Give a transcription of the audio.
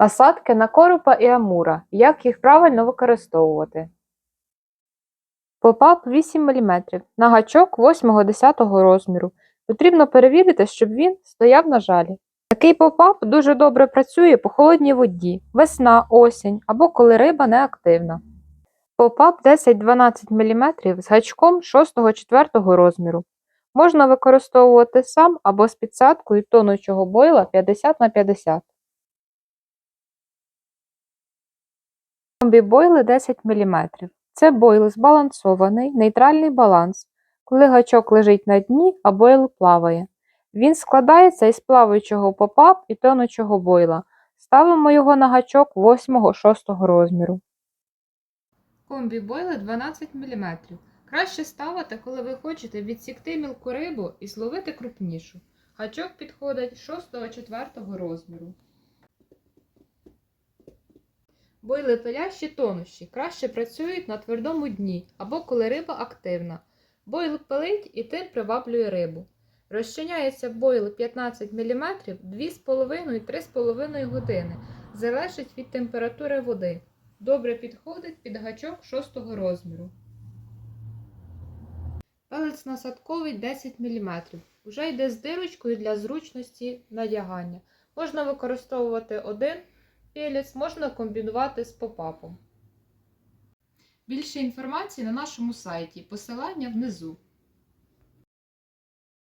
Насадки на коропа і амура. Як їх правильно використовувати? Попап 8 мм. На гачок 8-10 розміру. Потрібно перевірити, щоб він стояв на жалі. Такий попап дуже добре працює по холодній воді, весна, осінь або коли риба не активна. Попап 10-12 мм з гачком 6-4 розміру. Можна використовувати сам або з підсадкою тонучого бойла 50 Комбі-бойли 10 мм. Це бойл збалансований, нейтральний баланс, коли гачок лежить на дні, а бойл плаває. Він складається із плаваючого попап і тонучого бойла. Ставимо його на гачок 8-6 розміру. Комбі-бойли 12 мм. Краще ставити, коли ви хочете відсікти мілку рибу і зловити крупнішу. Гачок підходить 6-4 розміру. Бойли пилящі тонущі, краще працюють на твердому дні або коли риба активна. Бойл пилить і тим приваблює рибу. Розчиняється бойл 15 мм 2,5-3,5 години. Залежить від температури води. Добре підходить під гачок 6 розміру. Пелець насадковий 10 мм. Уже йде з дирочкою для зручності надягання. Можна використовувати один пелець, можна комбінувати з попапом. Більше інформації на нашому сайті. Посилання внизу.